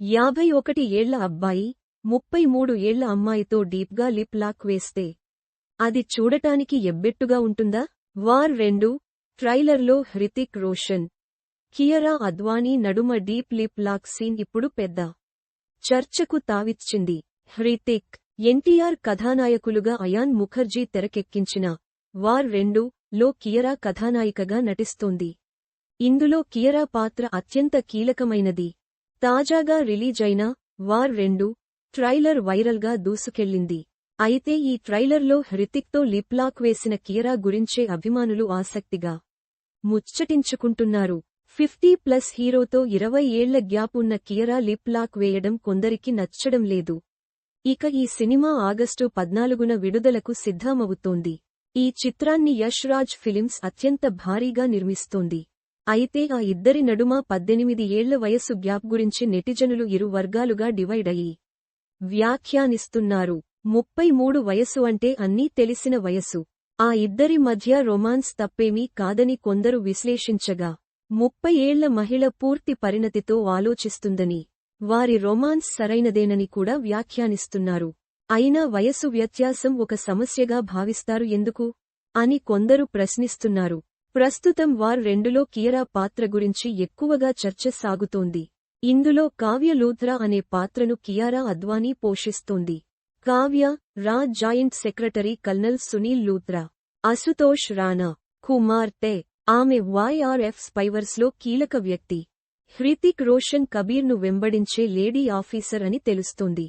యాభై ఒకటి ఏళ్ళ అబ్బాయి ముప్పై మూడు ఏళ్ళ అమ్మాయితో డీప్గా లిప్ లాక్ వేస్తే అది చూడటానికి ఎబ్బెట్టుగా ఉంటుందా? వార్ రెండు ట్రైలర్లో హృతిక్ రోషన్ కియరా అద్వానీ నడుమ డీప్ లిప్ లాక్ సీన్ ఇప్పుడు పెద్ద చర్చకు తావిచ్చింది. హృతిక్ ఎన్టీఆర్ కథానాయకులుగా అయాన్ ముఖర్జీ తెరకెక్కించిన వార్ రెండు లో కియరా కథానాయికగా నటిస్తోంది. ఇందులో కియరా పాత్ర అత్యంత కీలకమైనది. తాజాగా రిలీజైన వార్ రెండు ట్రైలర్ వైరల్గా దూసుకెళ్ళింది అయితే ఈ ట్రైలర్లో హృతిక్తో లిప్లాక్ వేసిన కియరా గురించే అభిమానులు ఆసక్తిగా ముచ్చటించుకుంటున్నారు. ఫిఫ్టీ ప్లస్ హీరోతో ఇరవై ఏళ్ళ గ్యాప్ ఉన్న కియరా లిప్ లాక్ వేయడం కొందరికి నచ్చడం లేదు. ఇక ఈ సినిమా ఆగస్టు పద్నాలుగున విడుదలకు సిద్ధమవుతోంది. ఈ చిత్రాన్ని యష్ రాజ్ ఫిలిమ్స్ అత్యంత భారీగా నిర్మిస్తోంది. అయితే ఆ ఇద్దరి నడుమ పద్దెనిమిది ఏళ్ళ వయస్సు గ్యాప్ గురించి నెటిజనులు ఇరు వర్గాలుగా డివైడ్ అయ్యి వ్యాఖ్యానిస్తున్నారు. ముప్పై మూడు వయసు అంటే అన్నీ తెలిసిన వయసు ఆ ఇద్దరి మధ్య రొమాన్స్ తప్పేమీ కాదని కొందరు విశ్లేషించగా ముప్పై ఏళ్ళ మహిళ పూర్తి పరిణతితో ఆలోచిస్తుందని వారి రొమాన్స్ సరైనదేనని కూడా వ్యాఖ్యానిస్తున్నారు. అయినా వయసు వ్యత్యాసం ఒక సమస్యగా భావిస్తారు ఎందుకు? అని కొందరు ప్రశ్నిస్తున్నారు. ప్రస్తుతం వార్ రెండులో కియరా పాత్ర గురించి ఎక్కువగా చర్చ సాగుతోంది. ఇందులో కావ్య లూథ్రా అనే పాత్రను కియారా అద్వానీ పోషిస్తోంది. కావ్య రా joint secretary colonel Sunil Luthra Ashutosh Rana కుమార్తె ఆమె వైఆర్ఎఫ్ స్పైవర్స్లో కీలక వ్యక్తి. హృతిక్ రోషన్ కబీర్ను వెంబడించే లేడీ ఆఫీసర్ అని తెలుస్తోంది.